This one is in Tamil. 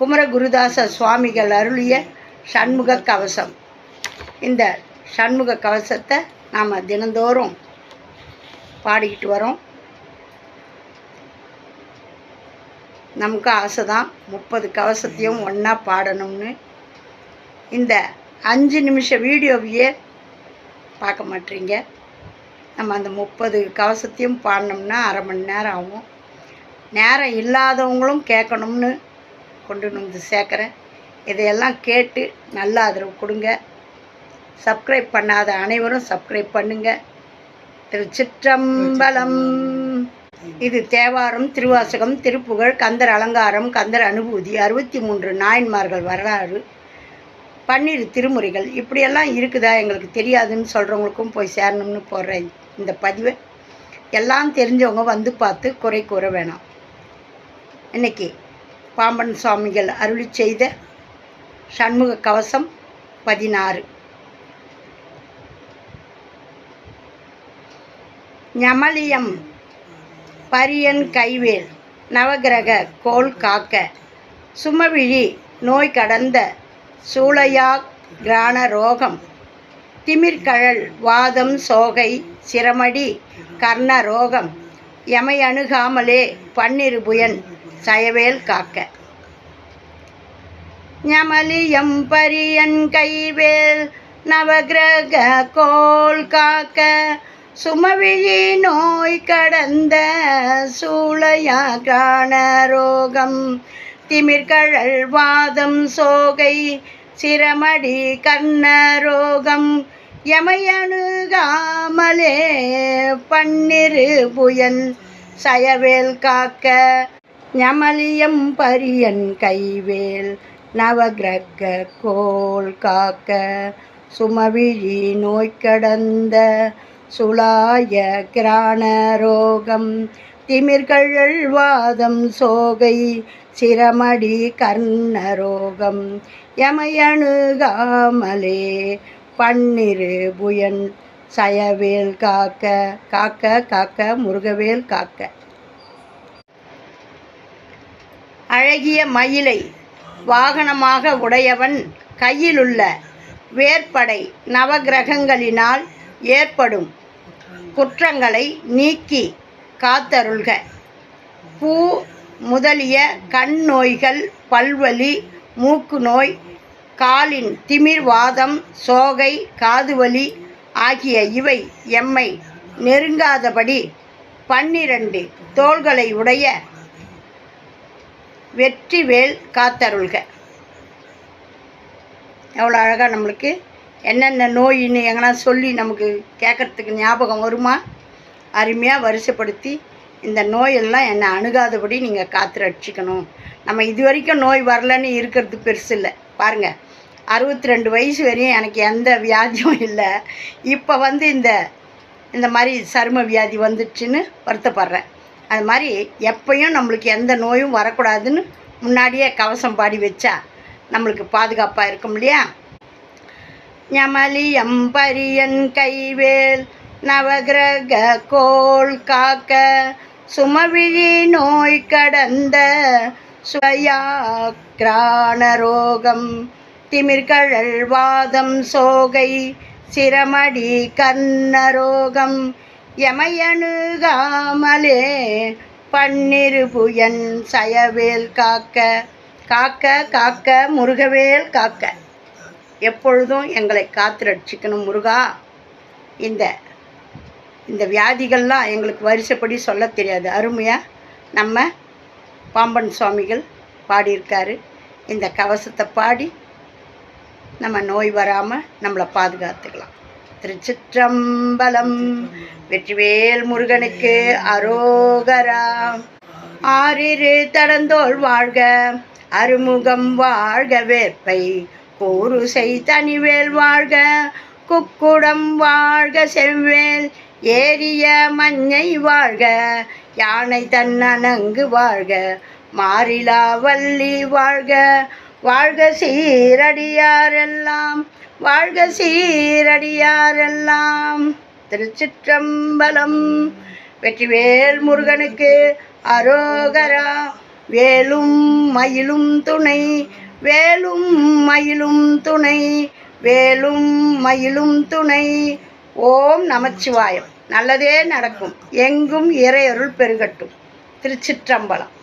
குமரகுருதாச சுவாமிகள் அருளிய சண்முக கவசம். இந்த சண்முக கவசத்தை நாம் தினந்தோறும் பாடிக்கிட்டு வரோம். நமக்கு ஆசை தான் முப்பது கவசத்தையும் ஒன்றா பாடணும்னு. இந்த அஞ்சு நிமிஷ வீடியோவையே பார்க்க மாட்டீங்க. நம்ம அந்த முப்பது கவசத்தையும் பாடினோம்னா அரை மணி நேரம் ஆகும். நேரம் இல்லாதவங்களும் கேட்கணும்னு கொண்டு வந்து சேர்க்குறேன். இதையெல்லாம் கேட்டு நல்ல ஆதரவு கொடுங்க. சப்ஸ்கிரைப் பண்ணாத அனைவரும் சப்ஸ்கிரைப் பண்ணுங்க. திருச்சிற்றம்பலம். இது தேவாரம் திருவாசகம் திருப்புகழ் கந்தர் அலங்காரம் கந்தர் அனுபூதி அறுபத்தி மூன்று நாயன்மார்கள் வரலாறு பன்னிரு திருமுறைகள். இப்படியெல்லாம் இருக்குதா எங்களுக்கு தெரியாதுன்னு சொல்கிறவங்களுக்கும் போய் சேரணும்னு போடுறேன் இந்த பதிவை. எல்லாம் தெரிஞ்சவங்க வந்து பார்த்து குறை கூற வேணாம். இன்னைக்கு பாம்பன் சுவாமிகள் அருளி செய்த சண்முக கவசம் பதினாறு. ஞமலியம் பரியன் கைவேல் நவகிரக கோல் காக்க சுமவிழி நோய் கடந்த சூளையா கிராண ரோகம் திமிர்கழல் வாதம் சோகை சிரமடி கர்ண ரோகம் எமை அணுகாமலே பன்னிரு புயன் சயவேல் காக்க. ஞமலியம் பரியன் கைவேல் நவகிரக கோல் காக்க. சுமவிழி நோய் கடந்த சூளையா ரோகம். திமிர்கழல் வாதம் சோகை சிரமடி கண்ண ரோகம். எமையணுகாமலே பன்னிரு புயன் சயவேல் காக்க. ஞமலியம் பரியன் கைவேல் நவகிரக கோல் காக்க சுமவிழி நோய் கடந்த சுளாய கிராண ரோகம். திமிர்கழல் வாதம் சோகை சிரமடி கர்ண ரோகம். பன்னிரு புயன் சயவேல் காக்க காக்க காக்க முருகவேல் காக்க. அழகிய மயிலை வாகனமாக உடையவன் கையிலுள்ள வேற்படை நவகிரகங்களினால் ஏற்படும் குற்றங்களை நீக்கி காத்தருள்க. பூ முதலிய கண் நோய்கள் பல்வலி மூக்கு நோய் காலின் திமிர்வாதம் சோகை காதுவலி ஆகிய இவை எம்மை நெருங்காதபடி பன்னிரண்டு தோள்களை உடைய வெற்றிவேல் காத்தருள்க. எவ்வளோ அழகாக நம்மளுக்கு என்னென்ன நோயின்னு எங்கன்னா சொல்லி நமக்கு கேட்குறதுக்கு ஞாபகம் வருமா? அருமையாக வரிசைப்படுத்தி இந்த நோயெல்லாம் என்னை அணுகாதபடி நீங்கள் காத்து ரட்சிக்கணும். நம்ம இது வரைக்கும் நோய் வரலன்னு இருக்கிறது பெருசு இல்லை. பாருங்கள் அறுபத்தி ரெண்டு வயசு வரையும் எனக்கு எந்த வியாதியும் இல்லை. இப்போ வந்து இந்த இந்த மாதிரி சரும வியாதி வந்துடுச்சுன்னு வருத்தப்படுறேன். அது மாதிரி எப்பையும் நம்மளுக்கு எந்த நோயும் வரக்கூடாதுன்னு முன்னாடியே கவசம் பாடி வச்சா நம்மளுக்கு பாதுகாப்பாக இருக்கும் இல்லையா? ஞமலி பரியன் கைவேல் நவகிரக கோல் காக்க சுமவிழி நோய் கடந்த சுயா ரோகம் திமிர்கழல் வாதம் சோகை சிரமடி கர்ணரோகம் எமையணுகாமலே பன்னிரு புயன் சயவேல் காக்க காக்க காக்க முருகவேல் காக்க. எப்பொழுதும் எங்களை காத்து ரட்சிக்கணும் முருகா. இந்த இந்த வியாதிகள்லாம் எங்களுக்கு வரிசைப்படி சொல்ல தெரியாது. அருமையாக நம்ம பாம்பன் சுவாமிகள் பாடியிருக்காரு. இந்த கவசத்தை பாடி நம்ம நோய் வராமல் நம்மளை பாதுகாத்துக்கலாம். திருச்சிற்றம்பலம். வெற்றிவேல் முருகனுக்கு அரோகரா. ஆறிரு தடந்தோள் வாழ்க அருமுகம் வாழ்க வேப்பை கூறுசை தனிவேல் வாழ்க குக்குடம் வாழ்க செவ்வேல் ஏரிய மஞ்சை வாழ்க யானை தன்னனங்கு வாழ்க மாறிலா வள்ளி வாழ்க வாழ்க சீரடியாரெல்லாம் வாழ்க சீரடியாரெல்லாம். திருச்சிற்றம்பலம் வெற்றிவேல் முருகனுக்கு அரோகரா. வேலும் மயிலும் துணை வேலும் மயிலும் துணை வேலும் மயிலும் துணை. ஓம் நமச்சிவாயம். நல்லதே நடக்கும். எங்கும் இறையருள் பெருகட்டும். திருச்சிற்றம்பலம்.